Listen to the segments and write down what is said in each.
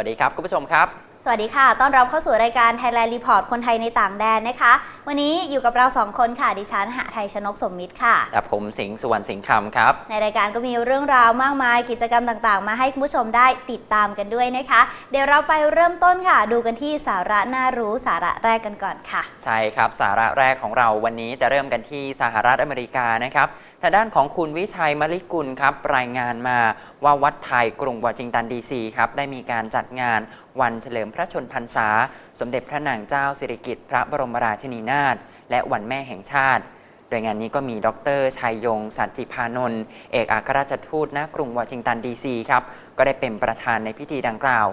วัสดีครับคุณผู้ชมครับ สวัสดีค่ะ ต้อนรับเข้าสู่รายการ Thailand Report คนไทยในต่างแดนนะคะ วันนี้อยู่กับเราสองคนค่ะ ดิฉันหะไทยชนกสมมิตรค่ะและผมสิงห์สุวรรณสิงห์คำครับ ในรายการก็มีเรื่องราวมากมาย กิจกรรมต่างๆ มาให้คุณผู้ชมได้ติดตามกันด้วยนะคะ เดี๋ยวเราไปเริ่มต้นค่ะ ดูกันที่สาระน่ารู้สาระแรกกันก่อนค่ะ ใช่ครับ สาระแรกของเราวันนี้จะเริ่มกันที่สหรัฐอเมริกานะครับทางด้านของคุณวิชัยมลิกุลครับรายงานมาว่าวัดไทยกรุงวอชิงตันดีซีครับได้มีการจัดงานวันเฉลิมพระชนพรรษา สมเด็จพระนางเจ้าสิริกิติ์พระบรมราชินีนาถและวันแม่แห่งชาติ โดยงานนี้ก็มีดรชัยยง สันติพานนท์เอกอัครราชทูตณกรุงวอชิงตันดีซีครับก็ได้เป็นประธานในพิธีดังกล่าว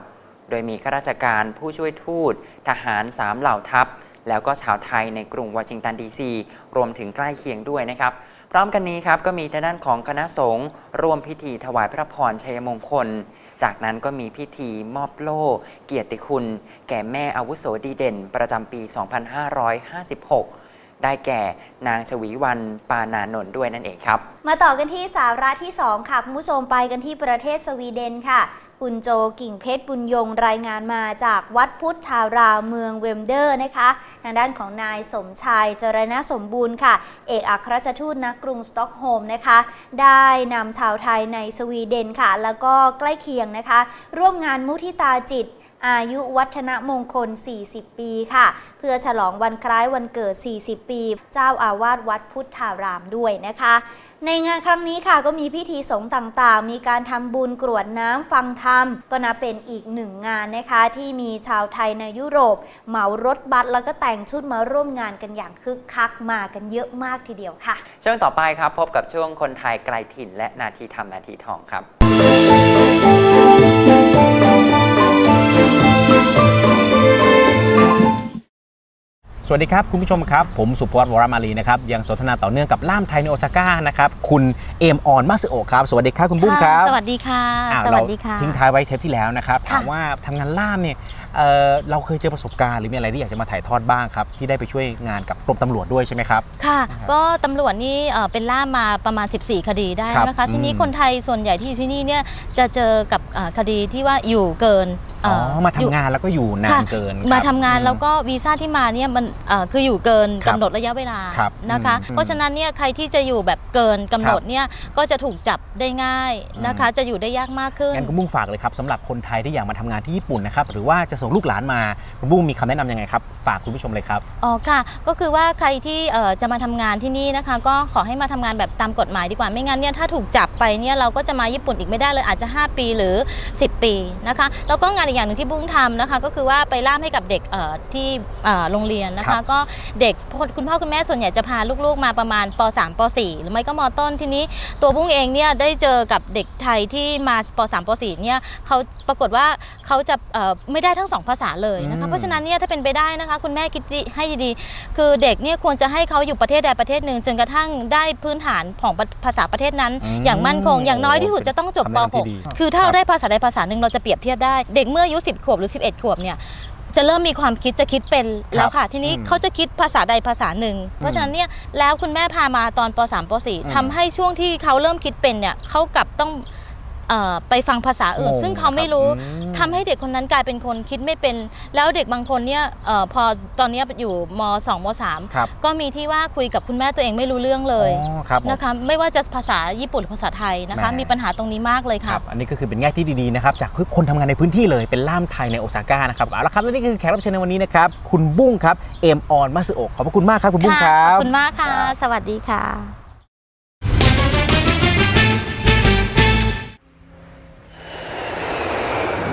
โดยมีข้าราชการผู้ช่วยทูต ทหารสามเหล่าทัพ แล้วก็ชาวไทยในกรุงวอชิงตันดีซีรวมถึงใกล้เคียงด้วยนะครับพร้อมกันนี้ครับก็มีทางด้านของคณะสงฆ์ร่วมพิธีถวายพระพรชัยมงคล จากนั้นก็มีพิธีมอบโล่ เกียรติคุณ แก่แม่อาวุโสดีเด่น ประจำปี 2556 ได้แก่นางชวีวันปานานนท์ด้วยนั่นเองครับ มาต่อกันที่สาระที่ 2 ค่ะ คุณผู้ชมไปกันที่ประเทศสวีเดนค่ะ คุณโจกิ่งเพชรบุญยงรายงานมาจากวัดพุทธารามเมืองเวมเดอร์นะคะ ทางด้านของนายสมชายจรณสมบูรณ์ค่ะ เอกอัครราชทูตณกรุงสต็อกโฮมนะคะ ได้นำชาวไทยในสวีเดนค่ะ แล้วก็ใกล้เคียงนะคะ ร่วมงานมุทิตาจิตอายุวัฒนมงคล 40 ปีค่ะ เพื่อฉลองวันคล้ายวันเกิด 40 ปี เจ้าอาวาสวัดพุทธารามด้วยนะคะ ในงานครั้งนี้ค่ะก็มีพิธีสงฆ์ต่างๆ มีการทำบุญกรวดน้ำฟังธรรม ก็นับเป็นอีกหนึ่งงานนะคะ ที่มีชาวไทยในยุโรป เหมารถบัสแล้วก็แต่งชุดมาร่วมงานกันอย่างคึกคักมากันเยอะมากทีเดียวค่ะ ช่วงต่อไปครับพบกับช่วงคนไทยไกลถิ่นและนาทีทำนาทีทองครับ สวัสดีครับ คุณผู้ชมครับ ผมสุพจน์วรมาลีนะครับ ยังสนทนาต่อเนื่องกับล่ามไทยในโอซาก้านะครับ คุณเอมออนมาสึโอะครับ สวัสดีครับคุณบุ้มครับ สวัสดีค่ะอ่าสวัสดีค่ะเราทิ้งท้ายไว้เทปที่แล้วนะครับค่ะถามว่าทำงานล่ามเนี่ย เอ่อเราเคยเจอประสบการณ์หรือมีอะไรที่อยากจะมาถ่ายทอดบ้างครับ ที่ได้ไปช่วยงานกับกรมตำรวจด้วยใช่ไหมครับ ค่ะนะครับก็ตำรวจนี่เอ่อเป็นล่ามมาประมาณ 14 คดีได้ครับนะคะ ทีนี้อืมคนไทยส่วนใหญ่ที่อยู่ที่นี่เนี่ยจะเจอกับเอ่อคดีที่ว่าอยู่เกินอ๋เอมาทำยู่งานแล้วก็อยู่นาค่ะนเกิน มาครับทำงานอืมแล้วก็วีซ่าที่มาเนี่ยมันเอ่อคืออยู่เกินครับกำหนดระยะเวลาครับนะคะอืมเพราะฉะนั้นเนี่ยใครที่จะอยู่แบบเกินกำหนดเนี่ยก็จะถูกจับได้ง่ายนะคะ จะอยู่ได้ยากมากขึ้นงั้นคุณบุ้งฝากเลยครับสำหรับคนไทยที่อยากมาทำงานที่ญี่ปุ่นนะครับหรือว่าจะส่งลูกหลานมาคุณบุ้งมีคำแนะนำยังไงครับฝากคุณผู้ชมเลยครับอ๋อค่ะ ก็คือว่าใครที่เอ่อจะมาทำงานที่นี่นะคะ ก็ขอให้มาทำงานแบบตามกฎหมายดีกว่าไม่งั้นเนี่ยถ้าถูกจับไปเนี่ยเราก็จะมาญี่ปุ่นอีกไม่ได้เลยอาจจะ 5 ปีหรือ 10 ปีนะคะแล้วก็งานอีกอย่างหนึ่งที่บุ้งทำนะคะ ก็คือว่าไปล่ามให้กับเด็กเอ่อที่เอ่อโรงเรียนนะครัคะบก็เด็กคุณพ่อคุณแม่ส่วนใหญ่จะพาลูกๆมาประมาณป .3 ป .4 หรือไม่ก็มต้นทีนี้ ตัวบุ้งเองเนี่ยได้เจอกับเด็กไทยที่มาป .3 ป .4 เนี่ยเขาปรากฏว่าเขาจะเอ่อไม่ได้ทั้งสองภาษาเลยนะอืคะม เพราะฉะนั้นเนี่ยถ้าเป็นไปได้นะคะ คุณแม่คิดดีให้ดีๆ คือเด็กเนี่ยควรจะให้เขาอยู่ประเทศใดประเทศหนึ่งจนกระทั่งได้พื้นฐานของภาษาประเทศนั้น อืมอย่างมั่นคงอย่างน้อยที่สุดจะต้องจบคำปแนะนำที่ดี .6 คือถ้าครับเราได้ภาษาใดภาษาหนึ่งเราจะเปรียบเทียบได้ เด็กเมื่ออายุ10 ขวบหรือ 11 ขวบเนี่ยจะเริ่มมีความคิดจะคิดเป็นแล้วค่ะ ทีนี้อืมเขาจะคิดภาษาใดภาษาหนึ่ง เพราะฉะนั้นเนี่ยแล้วคุณแม่พามาตอนป .3 ป อืม .4 ทำให้ช่วงที่เขาเริ่มคิดเป็นเนี่ยเขากลับต้อง เอ่อไปฟังภาษาอื่นงงซึ่งเขาไม่นะครับรู้อืมทำให้เด็กคนนั้นกลายเป็นคนคิดไม่เป็น แล้วเด็กบางคนเนี่ยเออพอตอนเนี้ยอยู่ม2มครับ3ก็มีที่ว่าคุยกับคุณแม่ตัวเองไม่รู้เรื่องเลยอ๋อครับผมนะคะไม่ว่าจะภาษาญี่ปุ่นหรือภาษาไทยนะคะแหมมีปัญหาตรงนี้มากเลยคค่ะรับอันนี้ก็คือเป็นแง่ที่ดีๆนะครับจากคนทำงานในพื้นที่เลยเป็นล่ามไทยในโอซาก้านะครับเอาละครับและนี่คือแขกรับเชิญในวันนี้นะครับคุณบุ้งครับเอมออนมาสึโอะขอบพระคุณมากครับคุณบุ้งคค่ะรับขอบคุณมากค่ะครับสวัสดีค่ะ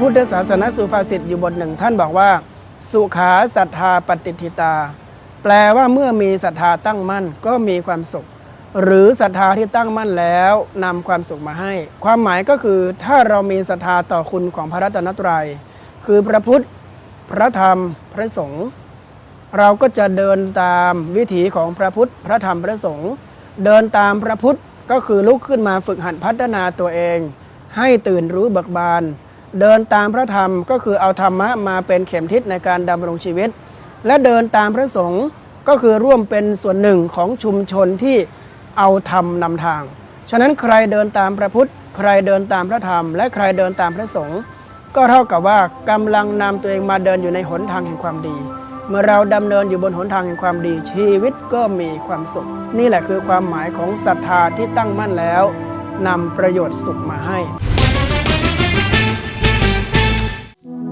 พุทธศาสนสุภาษิตอยู่บทหนึ่งท่านบอกว่า สุขาศรัทธาปฏิทิตา แปลว่าเมื่อมีศรัทธาตั้งมั่นก็มีความสุข หรือศรัทธาที่ตั้งมั่นแล้วนำความสุขมาให้ ความหมายก็คือถ้าเรามีศรัทธาต่อคุณของพระรัตนตรัย คือพระพุทธ พระธรรมพระสงฆ์เราก็จะเดินตามวิถีของพระพุทธ พระธรรมพระสงฆ์เดินตามพระพุทธก็คือลุกขึ้นมาฝึกหัดพัฒนาตัวเอง ให้ตื่นรู้เบิกบาน เดินตามพระธรรมก็คือเอาธรรมะมาเป็นเข็มทิศในการดำรงชีวิต และเดินตามพระสงฆ์ก็คือร่วมเป็นส่วนหนึ่งของชุมชนที่เอาธรรมนำทาง ฉะนั้นใครเดินตามพระพุทธ ใครเดินตามพระธรรม และใครเดินตามพระสงฆ์ก็เท่ากับว่ากำลังนำตัวเองมาเดินอยู่ในหนทางแห่งความดี เมื่อเราดำเนินอยู่บนหนทางแห่งความดี ชีวิตก็มีความสุข นี่แหละคือความหมายของศรัทธาที่ตั้งมั่นแล้วนำประโยชน์สุขมาให้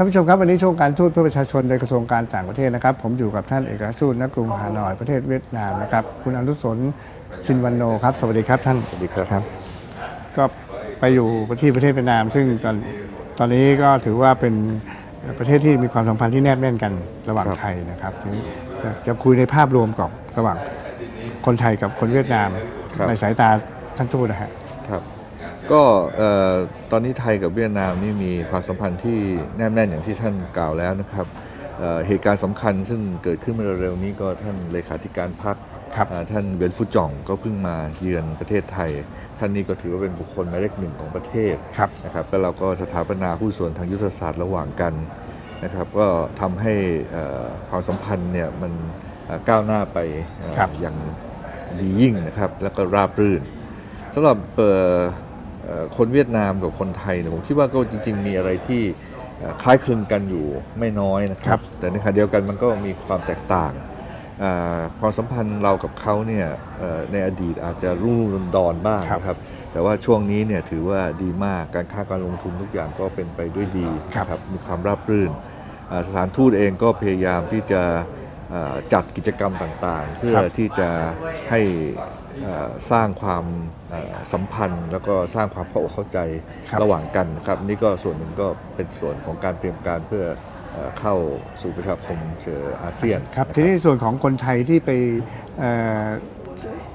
ท่านผู้ชมครับวันนี้ช่วงการทูตเพื่อประชาชนโดยกระทรวงการต่างประเทศนะครับ ผมอยู่กับท่านเอกอัครทูตณกรุงฮานอยประเทศเวียดนามนะครับ คุณอนุสนซินวันโนครับ สวัสดีครับท่านสวัสดีครับ ก็ไปอยู่ที่ประเทศเวียดนาม ซึ่งตอนตอนนี้ก็ถือว่าเป็นประเทศที่มีความสัมพันธ์ที่แนบแน่นกันระหว่างไทยนะครับทีนี้จะจะคุยในภาพรวมกับระหว่างคนไทยกับคนเวียดนามครับในสายตาท่านทูตนะฮะครับ ก็เอ่อตอนนี้ไทยกับเวียดนามนี่มีความสัมพันธ์ที่แนบแน่นอย่างที่ท่านกล่าวแล้วนะครับเอ่อเหตุการณ์สำคัญซึ่งเกิดขึ้นเมื่อเร็วๆนี้ก็ท่านเลขาธิการพรรคครับเอ่อท่านเวียนฟูจ่องก็เพิ่งมาเยือนประเทศไทย ท่านนี้ก็ถือว่าเป็นบุคคลหมายเลขหนึ่งของประเทศครับนะครับแล้วเราก็สถาปนาหุ้นส่วนทางยุทธศาสตร์ระหว่างกันนะครับก็ทำให้เอ่อความสัมพันธ์เนี่ยมันเอ่อก้าวหน้าไปเอ่อครับอย่างดียิ่งนะครับแล้วก็ราบรื่นสำหรับเอ่อเอ่อ คนเวียดนามกับคนไทยเนี่ยผมคิดว่าก็จริง ๆ มีอะไรที่เอ่อคล้ายคลึงกันอยู่ไม่น้อยนะคครัรับบแต่ในขณะเดียวกันมันก็มีความแตกต่างอ่าความสัมพันธ์เรากับเขาเนี่ยเอ่อในอดีตอาจจะรุ่มดอนบ้างนะครับ แต่ว่าช่วงนี้เนี่ยถือว่าดีมากการค้าการลงทุนทุกอย่างก็เป็นไปด้วยดีครับนะครับมีความราบรื่นอ่าสถานทูตเองก็พยายามที่จะเอ่อจัดกิจกรรมต่างๆ เพื่อครับที่จะให้เอ่อ สร้างความเอ่อสัมพันธ์ แล้วก็สร้างความเข้าอกเข้าใจครับระหว่างกันนะครับนี่ก็ส่วนหนึ่งก็เป็นส่วนของการเตรียมการเพื่อเอ่อเข้าสู่ประชาคมเสืออาเซียนครับนะทีนี้ในส่วนของคนไทยที่ไปเอ่อ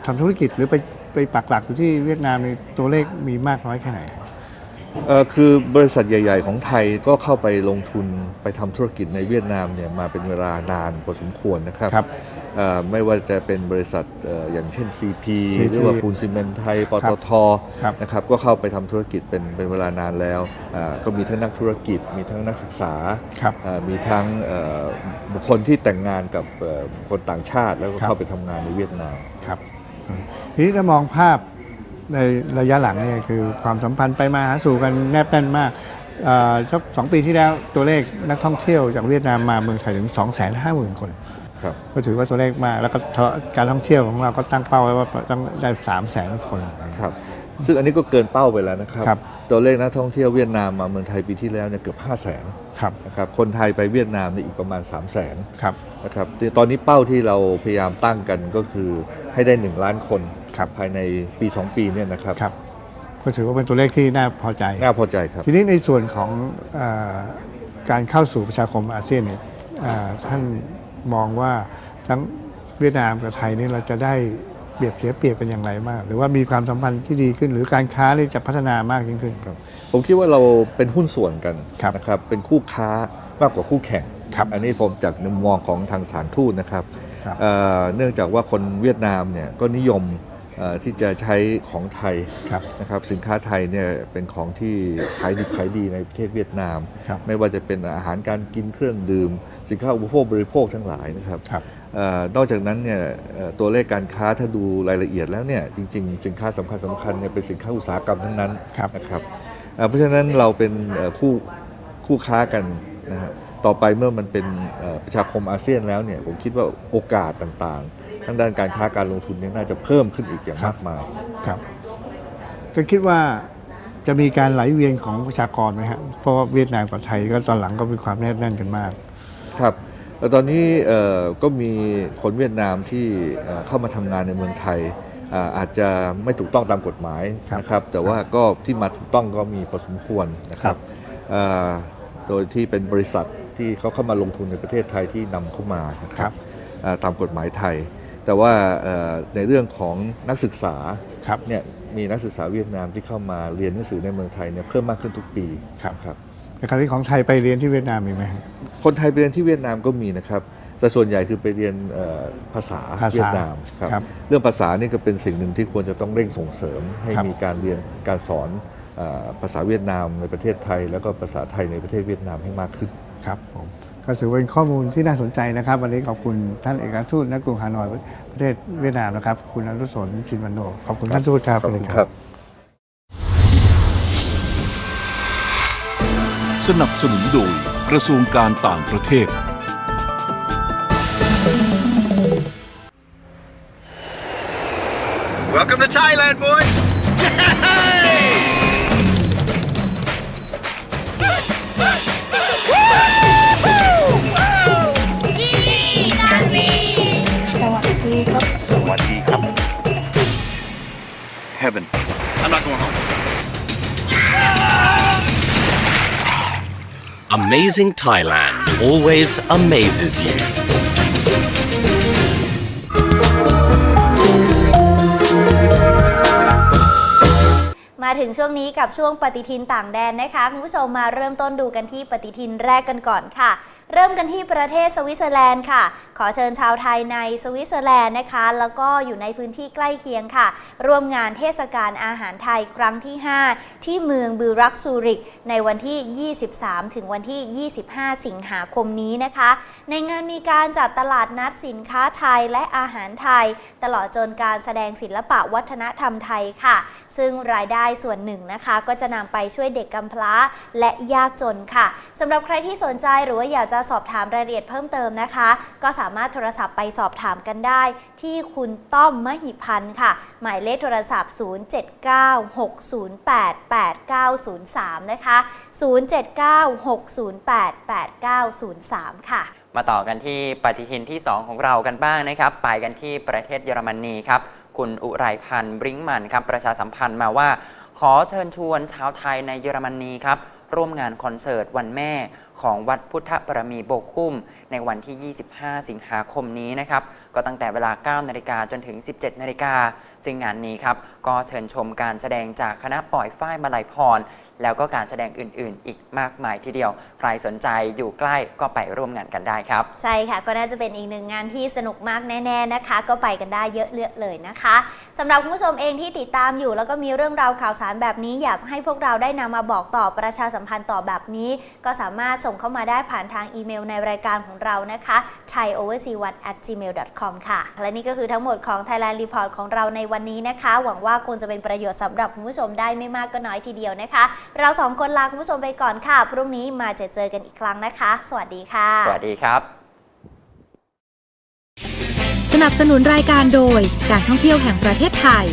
ทำธุรกิจหรือไปไปปักหลักอยู่ที่เวียดนามในตัวเลขมีมากน้อยแค่ไหนเอ่อคือบริษัทใหญ่ ๆ ของไทยก็เข้าไปลงทุนไปทำธุรกิจในเวียดนามเนี่ยมาเป็นเวลานานพอสมควรนะครับครับเอ่อ ไม่ว่าจะเป็นบริษัทเอ่ออย่างเช่น CP CP หรือว่าปูนซีเมนต์ไทยปตทครับนะครับก็เข้าไปทำธุรกิจเป็นเป็นเวลานานแล้วอ่าก็มีทั้งนักธุรกิจ มีทั้งนักศึกษาครับอ่ามีทั้งเอ่อบุคคลที่แต่งงานกับเอ่อคนต่างชาติแล้วก็ครับเข้าไปทำงานในเวียดนามครับอืมทีนี้ถ้ามองภาพในระยะหลังเนี่ยคือความสัมพันธ์ไปมาหาสู่กันแนบแน่นมากเอ่อสักสองปีที่แล้วตัวเลขนักท่องเที่ยวจากเวียดนามมาเมืองไทยถึง 2 5 0 0 0 0 คนครับ ก็ถือว่าตัวเลขมาก แล้วก็การท่องเที่ยวของเราก็ตั้งเป้าไว้ว่าต้องได้3 0 0 0 0 0คนครับซึ่งอันนี้ก็เกินเป้าไปแล้วนะครับครับตัวเลขนักท่องเที่ยวเวียดนามมาเมืองไทยปีที่แล้วเนี่ยเกือบ5 0 0 0 0นครับนะครับคนไทยไปเวียดนามเนี่ยอีกประมาณ 3 0 0 0 0นครับนะครับตอนนี้เป้าที่เราพยายามตั้งกันก็คือให้ได้ 1 ล้านคนครับภายในปี 2 ปีเนี่ยนะครับครับก็ถือว่าเป็นตัวเลขที่น่าพอใจน่าพอใจครับ ทีนี้ในส่วนของเออการเข้าสู่ประชาคมอาเซียนเนี่ยเอ่อท่าน มองว่าทั้งเวียดนามกับไทยนี่เราจะได้รียบเสียเปรียบเป็นอย่างไรมาก หรือว่ามีความสัมพันธ์ที่ดีขึ้น หรือการค้าที่จะพัฒนามากยิ่งขึ้นผมคิดว่าเราเป็นหุ้นส่วนกันครับนะครับเป็นคู่ค้ามากกว่าคู่แข่งครับอันนี้ผมจากมุมมองของทางสถารทูตนะครับครับเอ่อเนื่องจากว่าคนเวียดนามเนี่ยก็นิยมเอ่อ ที่จะใช้ของไทยครับนะครับสินค้าไทยเนี่ยเป็นของที่ขายดิบขายดีในประเทศเวียดนามครับไม่ว่าจะเป็นอาหารการกินเครื่องดื่ม สินค้าอุปโภคบริโภคทั้งหลายนะครับครับเออนอกจากนั้นเนี่ยเอ่อตัวเลขการค้าถ้าดูรายละเอียดแล้วเนี่ยจริง ๆ สินค้าสำคัญสคัญๆเนี่ยเป็นสินค้าอุตสาหกรรมทั้งนั้นครับนะครับเอ่อเพราะฉะนั้นเราเป็นเอ่อคู่คู่ค้ากันนะฮะต่อไปเมื่อมันเป็นเอ่อประชาคมอาเซียนแล้วเนี่ยผมคิดว่าโอกาสต่างๆ ทั้งด้านการค้าการลงทุนเนี่ยน่าจะเพิ่มขึ้นอีกอย่างมากมาย ครับก็คิดว่าจะมีการไหลเวียนของประชากรไหมฮะเพราะว่าเวียดนามกับไทยก็ตอนหลังก็มีความแนบแน่นกันมาก ครับแล้วตอนนี้เอ่อก็มีคนเวียดนามที่เอ่อเข้ามาทำงานในเมืองไทยอ่าอาจจะไม่ถูกต้องตามกฎหมายครับนะครับ แต่ว่าก็ที่มาถูกต้องก็มีพอสมควรนะคครัรับบเอ่อโดยที่เป็นบริษัทที่เขาเข้ามาลงทุนในประเทศไทยที่นำเข้ามานะคครัรับบอ่าตามกฎหมายไทย แต่ว่าเอ่อในเรื่องของนักศึกษาครับเนี่ยมีนักศึกษาเวียดนามที่เข้ามาเรียนหนังสือในเมืองไทยเนี่ยเพิ่มมากขึ้นทุกปีครับครับในคราวนี้ของไทยไปเรียนที่เวียดนามมีไหมฮะคนไทยไปเรียนที่เวียดนามก็มีนะครับแต่ส่วนใหญ่คือไปเรียนเอ่อภาษาภาษาเวียดนามครับครับเรื่องภาษานี่ก็เป็นสิ่งหนึ่งที่ควรจะต้องเร่งส่งเสริม ให้ครับมีการเรียนการสอนเอ่อภาษาเวียดนามในประเทศไทย แล้วก็ภาษาไทยในประเทศเวียดนามให้มากขึ้นครับผม ก็ถือเป็นข้อมูลที่น่าสนใจนะครับ วันนี้ขอบคุณท่านเอกอัครทูตณกรุงฮานอยประเทศเวียดนามนะครับ คุณอนุสรณ์ชินวันโนขอบคุณท่านทูตครับขอบคุณครับ สนับสนุนโดยกระทรวงการต่างประเทศ Welcome to Thailand, boys! Heaven. I'm not going home. Amazing Thailand always amazes you. มาถึงช่วงนี้กับช่วงปฏิทินต่างแดนนะคะ คุณผู้ชมมาเริ่มต้นดูกันที่ปฏิทินแรกกันก่อนค่ะ เริ่มกันที่ประเทศสวิตเซอร์แลนด์ค่ะ ขอเชิญชาวไทยในสวิตเซอร์แลนด์นะคะ แล้วก็อยู่ในพื้นที่ใกล้เคียงค่ะ ร่วมงานเทศกาลอาหารไทยครั้งที่ 5 ที่เมืองบูรักซูริก ในวันที่ 23 ถึงวันที่ 25 สิงหาคมนี้นะคะ ในงานมีการจัดตลาดนัดสินค้าไทยและอาหารไทย ตลอดจนการแสดงศิลปะวัฒนธรรมไทยค่ะ ซึ่งรายได้ส่วนหนึ่งนะคะ ก็จะนำไปช่วยเด็กกำพร้าและยากจนค่ะสำหรับใครที่สนใจหรือว่าอยากจะสอบถามรายละเอียดเพิ่มเติมนะคะ ก็สามารถโทรศัพท์ไปสอบถามกันได้ ที่คุณต้อมมหิพันธ์ค่ะ หมายเลขโทรศัพท์ 0796088903 นะคะ 0796088903 ค่ะมาต่อกันที่ปฏิทินที่ 2 ของเรากันบ้างนะครับ ไปกันที่ประเทศเยอรมนีครับ คุณอุไรพันธ์บริงมันครับ ประชาสัมพันธ์มาว่า ขอเชิญชวนชาวไทยในเยอรมนีครับ ร่วมงานคอนเสิร์ตวันแม่ ของวัดพุทธบารมีโบกคุ้ม ในวันที่ 25 สิงหาคมนี้นะครับ ก็ตั้งแต่เวลา 9 นาฬิกาจนถึง 17 นาฬิกาซึ่งงานนี้ครับ ก็เชิญชมการแสดงจากคณะปล่อยฝ้ายมาลายพรแล้วก็การแสดงอื่นๆ อีกมากมายทีเดียว ใครสนใจอยู่ใกล้ก็ไปร่วมงานกันได้ครับ ใช่ค่ะ ก็น่าจะเป็นอีกหนึ่งงานที่สนุกมากแน่ๆนะคะ ก็ไปกันได้เยอะเลือกเลยนะคะสำหรับคุณผู้ชมเองที่ติดตามอยู่ แล้วก็มีเรื่องราวข่าวสารแบบนี้ อยากให้พวกเราได้นำมาบอกต่อประชาสัมพันธ์ต่อแบบนี้ ก็สามารถส่งเข้ามาได้ผ่านทางอีเมลในรายการของเรานะคะ thaioverseas1@gmail.com ค่ะ และนี่ก็คือทั้งหมดของ Thailand Report ของเราในวันนี้นะคะ หวังว่าคงจะเป็นประโยชน์สำหรับคุณผู้ชมได้ไม่มากก็น้อยทีเดียวนะคะเราสองคนลาคุณผู้ชมไปก่อนค่ะ พรุ่งนี้มาเจอเจอกันอีกครั้งนะคะ สวัสดีค่ะ สวัสดีครับ สนับสนุนรายการโดยการท่องเที่ยวแห่งประเทศไทย